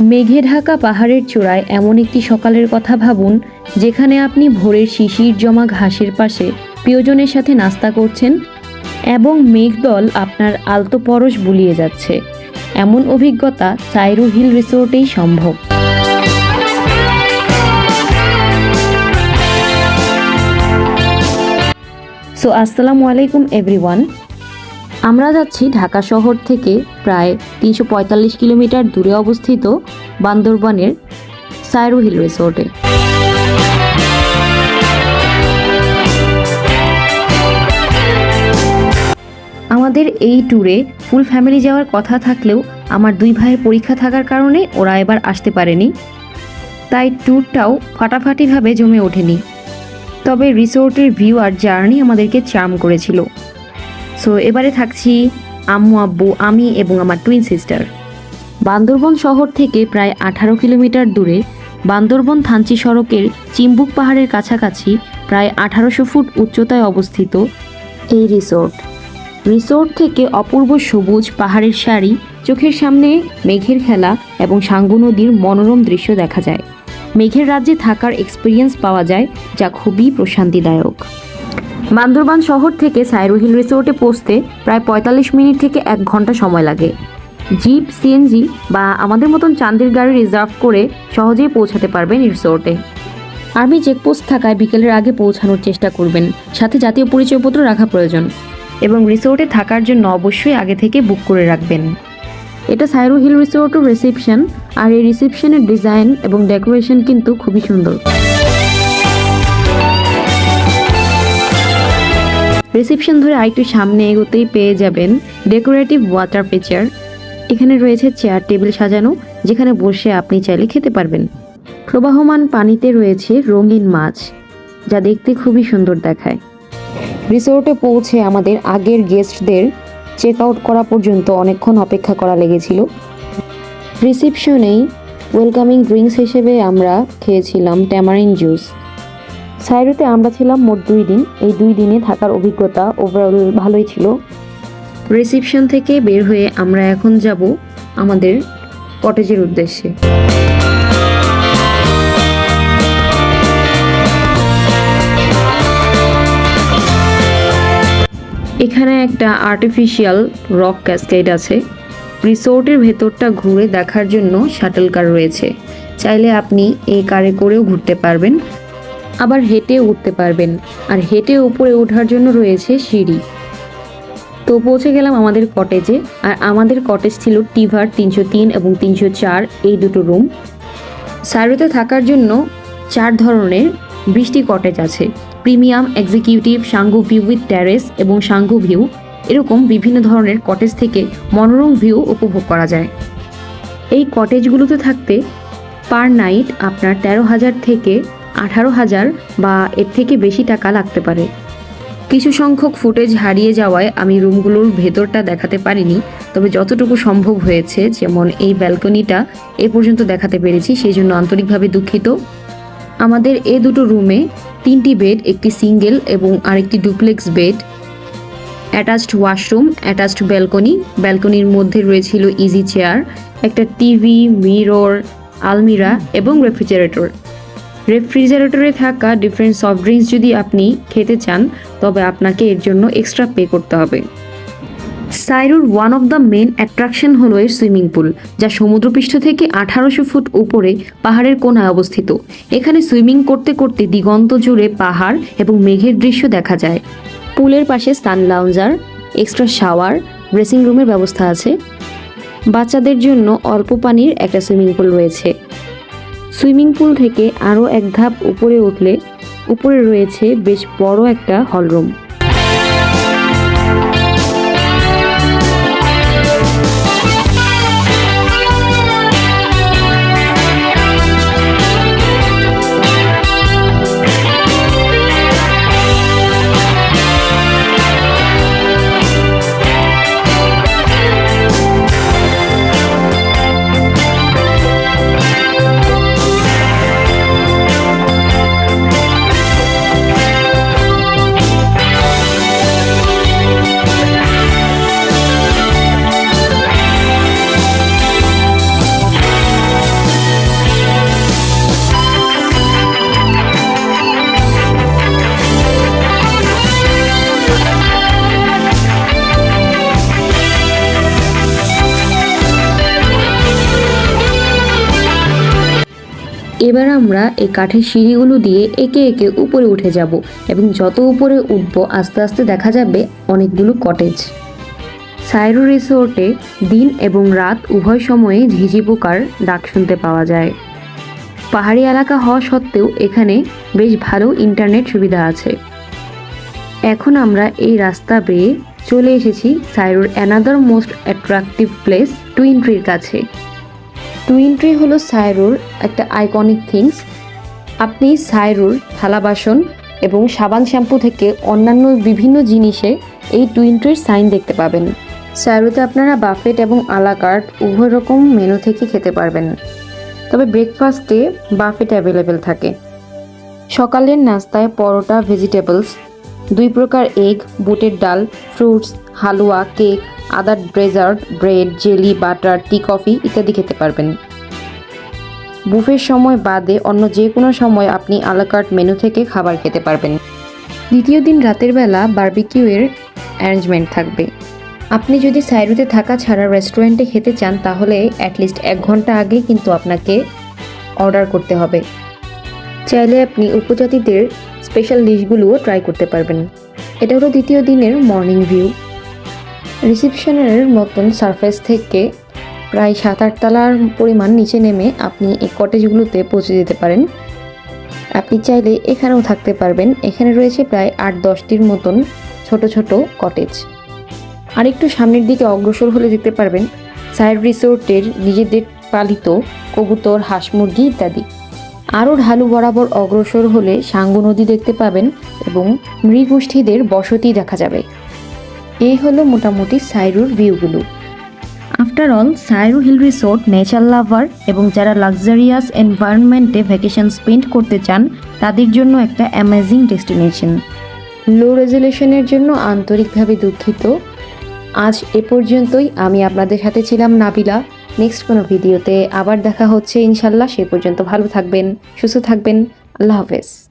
মেঘে ঢাকা পাহাড়ের চূড়ায় এমন একটি সকালের কথা ভাবুন, যেখানে আপনি ভোরের শিশির জমা ঘাসের পাশে প্রিয়জনের সাথে নাস্তা করছেন এবং মেঘদল আপনার আলতো পরশ বুলিয়ে যাচ্ছে। এমন অভিজ্ঞতা সাইরু হিল রিসোর্টেই সম্ভব। সো, আসসালামু আলাইকুম, এভরিওয়ান। আমরা যাচ্ছি ঢাকা শহর থেকে প্রায় তিনশো পঁয়তাল্লিশ কিলোমিটার দূরে অবস্থিত বান্দরবানের সাইরু হিল রিসোর্টে। আমাদের এই ট্যুরে ফুল ফ্যামিলি যাওয়ার কথা থাকলেও আমার দুই ভাইয়ের পরীক্ষা থাকার কারণে ওরা এবার আসতে পারেনি। তাই ট্যুরটাও ফাটাফাটিভাবে জমে ওঠেনি। তবে রিসোর্টের ভিউ আর জার্নি আমাদেরকে চার্ম করেছিল। সো এবারে থাকছি আম্মু, আব্বু, আমি এবং আমার টুইন সিস্টার বান্দরবন শহর থেকে প্রায় আঠারো কিলোমিটার দূরে বান্দরবন থানচি সড়কের চিম্বুক পাহাড়ের কাছাকাছি প্রায় আঠারোশো ফুট উচ্চতায় অবস্থিত এই রিসোর্ট রিসোর্ট থেকে অপূর্ব সবুজ পাহাড়ের সারি, চোখের সামনে মেঘের খেলা এবং সাঙ্গু নদীর মনোরম দৃশ্য দেখা যায়। মেঘের রাজ্যে থাকার এক্সপিরিয়েন্স পাওয়া যায়, যা খুবই প্রশান্তিদায়ক। বান্দরবান শহর থেকে সাইরু হিল রিসোর্টে পৌঁছতে প্রায় পঁয়তাল্লিশ মিনিট থেকে এক ঘণ্টা সময় লাগে। জিপ, সিএনজি বা আমাদের মতন চান্দের গাড়ি রিজার্ভ করে সহজেই পৌঁছাতে পারবেন রিসোর্টে। আর্মি চেকপোস্ট থাকায় বিকেলের আগে পৌঁছানোর চেষ্টা করবেন, সাথে জাতীয় পরিচয়পত্র রাখা প্রয়োজন এবং রিসোর্টে থাকার জন্য অবশ্যই আগে থেকে বুক করে রাখবেন। এটা সাইরু হিল রিসোর্টের রিসেপশন আর এই রিসেপশনের ডিজাইন এবং ডেকোরেশন কিন্তু খুবই সুন্দর। রিসেপশন ধরে আরেকটু সামনে এগোতেই পেয়ে যাবেন ডেকোরেটিভ ওয়াটার ফিচার এখানে রয়েছে চেয়ার টেবিল সাজানো, যেখানে বসে আপনি চাইলে খেতে পারবেন। প্রবাহমান পানিতে রয়েছে রঙিন মাছ, যা দেখতে খুবই সুন্দর দেখায়। রিসোর্টে পৌঁছে আমাদের আগের গেস্টদের চেক আউট করা পর্যন্ত অনেকক্ষণ অপেক্ষা করা লেগেছিল। রিসেপশনেই ওয়েলকামিং ড্রিঙ্কস হিসেবে আমরা খেয়েছিলাম ট্যামারিন জুস সাইরুতে আমরা ছিলাম মোট দুই দিন। এই দুই দিনে থাকার অভিজ্ঞতা ওভারঅল ভালোই ছিল। রিসেপশন থেকে বের হয়ে আমরা এখন যাব আমাদের কটেজের উদ্দেশ্যে। এখানে একটা আর্টিফিশিয়াল রক ক্যাসকেড আছে। রিসোর্টের ভেতরটা ঘুরে দেখার জন্য শাটল কার রয়েছে। চাইলে আপনি এই কারে করেও ঘুরতে পারবেন। আবার হেঁটে উঠতে পারবেন। আর হেঁটে উপরে ওঠার জন্য রয়েছে সিঁড়ি। তো পৌঁছে গেলাম আমাদের কটেজে আর আমাদের কটেজ ছিল টিভার তিনশো তিন এবং তিনশো চার এই দুটো রুম সাইরোতে থাকার জন্য চার ধরনের বৃষ্টি কটেজ আছে। Premium executive Sangu view with terrace এবং সাঙ্গু ভিউ এরকম বিভিন্ন ধরনের কটেজ থেকে মনোরম ভিউ উপভোগ করা যায়। এই কটেজগুলোতে থাকতে পার নাইট আপনার তেরো হাজার থেকে আঠারো হাজার বা এর থেকে বেশি টাকা লাগতে পারে। কিছু সংখ্যক ফুটেজ হারিয়ে যাওয়ায় আমি রুমগুলোর ভেতরটা দেখাতে পারিনি, তবে যতটুকু সম্ভব হয়েছে, যেমন এই ব্যালকনিটা এ পর্যন্ত দেখাতে পেরেছি, সেই জন্য আন্তরিকভাবে দুঃখিত। আমাদের এ দুটো রুমে তিনটি বেড, একটি সিঙ্গেল এবং আরেকটি duplex bed, attached washroom, attached balcony, ব্যালকনির মধ্যে রয়েছিল ইজি চেয়ার, একটা টিভি, মিরর, আলমিরা এবং রেফ্রিজারেটর। রেফ্রিজারেটরে থাকা ডিফারেন্ট সফট ড্রিঙ্কস যদি আপনি খেতে চান, তবে আপনাকে এর জন্য এক্সট্রা পে করতে হবে। সাইরুর one of the main attraction হলো এর সুইমিং পুল যা সমুদ্রপৃষ্ঠ থেকে আঠারোশো ফুট উপরে পাহাড়ের কোনায় অবস্থিত। এখানে সুইমিং করতে করতে দিগন্ত জুড়ে পাহাড় এবং মেঘের দৃশ্য দেখা যায়। পুলের পাশে sun lounger extra shower dressing রুমের ব্যবস্থা আছে। বাচ্চাদের জন্য অল্প পানির একটা সুইমিং পুল রয়েছে। সুইমিং পুল থেকে আরও এক ধাপ উপরে উঠলে উপরে রয়েছে বেশ বড় একটা হলরুম। এবার আমরা এই কাঠের সিঁড়িগুলো দিয়ে একে একে উপরে উঠে যাব এবং যত উপরে উঠবো আস্তে আস্তে দেখা যাবে অনেকগুলো কটেজ সাইরো রিসোর্টে দিন এবং রাত উভয় সময়ে ঝিঝি পোকার ডাক শুনতে পাওয়া যায়। পাহাড়ি এলাকা হওয়া সত্ত্বেও এখানে বেশ ভালো ইন্টারনেট সুবিধা আছে। এখন আমরা এই রাস্তা বেয়ে চলে এসেছি সাইরোর another most attractive place twin ট্রির কাছে। টুইন ট্রি হলো সাইরোর একটা আইকনিক থিংস আপনি সাইরোর থালা বাসন এবং সাবান শ্যাম্পু থেকে অন্যান্য বিভিন্ন জিনিসে এই টুইন ট্রির সাইন দেখতে পাবেন। সাইরোতে আপনারা বাফেট এবং আলাকার্ট উভয় রকম মেনু থেকে খেতে পারবেন। তবে ব্রেকফাস্টে বাফেট অ্যাভেলেবেল থাকে। সকালের নাস্তায় পরোটা ভেজিটেবলস দুই প্রকার এগ বুটের ডাল ফ্রুটস হালুয়া cake other dessert, bread, jelly, butter, tea, coffee ইত্যাদি খেতে পারবেন। বুফের সময় বাদে অন্য যে কোনো সময় আপনি আলাকার্ট মেনু থেকে খাবার খেতে পারবেন। দ্বিতীয় দিন রাতের বেলা বারবিকিউয়ের অ্যারেঞ্জমেন্ট থাকবে। আপনি যদি সাইরুতে থাকা ছাড়া রেস্টুরেন্টে খেতে চান, তাহলে অ্যাটলিস্ট এক ঘণ্টা আগে কিন্তু আপনাকে অর্ডার করতে হবে। চাইলে আপনি উপজাতিদের স্পেশাল ডিশগুলোও ট্রাই করতে পারবেন। এটা হলো দ্বিতীয় দিনের মর্নিং ভিউ রিসিপশনের মতন সারফেস থেকে প্রায় সাত আট তলার পরিমাণ নিচে নেমে আপনি এই কটেজগুলোতে পৌঁছে যেতে পারেন। আপনি চাইলে এখানেও থাকতে পারবেন। এখানে রয়েছে প্রায় আট দশটির মতন ছোট ছোট কটেজ। আর একটু সামনের দিকে অগ্রসর হলে দেখতে পারবেন সাইড রিসোর্টের নিজেদের পালিত কবুতর, হাঁস মুরগি ইত্যাদি। আরও ঢালু বরাবর অগ্রসর হলে সাঙ্গু নদী দেখতে পাবেন এবং মৃগোষ্ঠীদের বসতি দেখা যাবে। এই হলো মোটামুটি সাইরুর ভিউগুলো। After all Sairu hill resort, nature lover এবং যারা লাক্সারিয়াস এনভায়রনমেন্টে ভ্যাকেশন স্পেন্ড করতে চান, তাদের জন্য একটা অ্যামেজিং ডেস্টিনেশন লো রেজুলেশনের জন্য আন্তরিকভাবে দুঃখিত। আজ এ পর্যন্তই, আমি আপনাদের সাথে ছিলাম নাবিলা। নেক্সট কোনো ভিডিওতে আবার দেখা হচ্ছে, ইনশাল্লাহ সে পর্যন্ত ভালো থাকবেন, সুস্থ থাকবেন। আল্লাহ হাফেজ।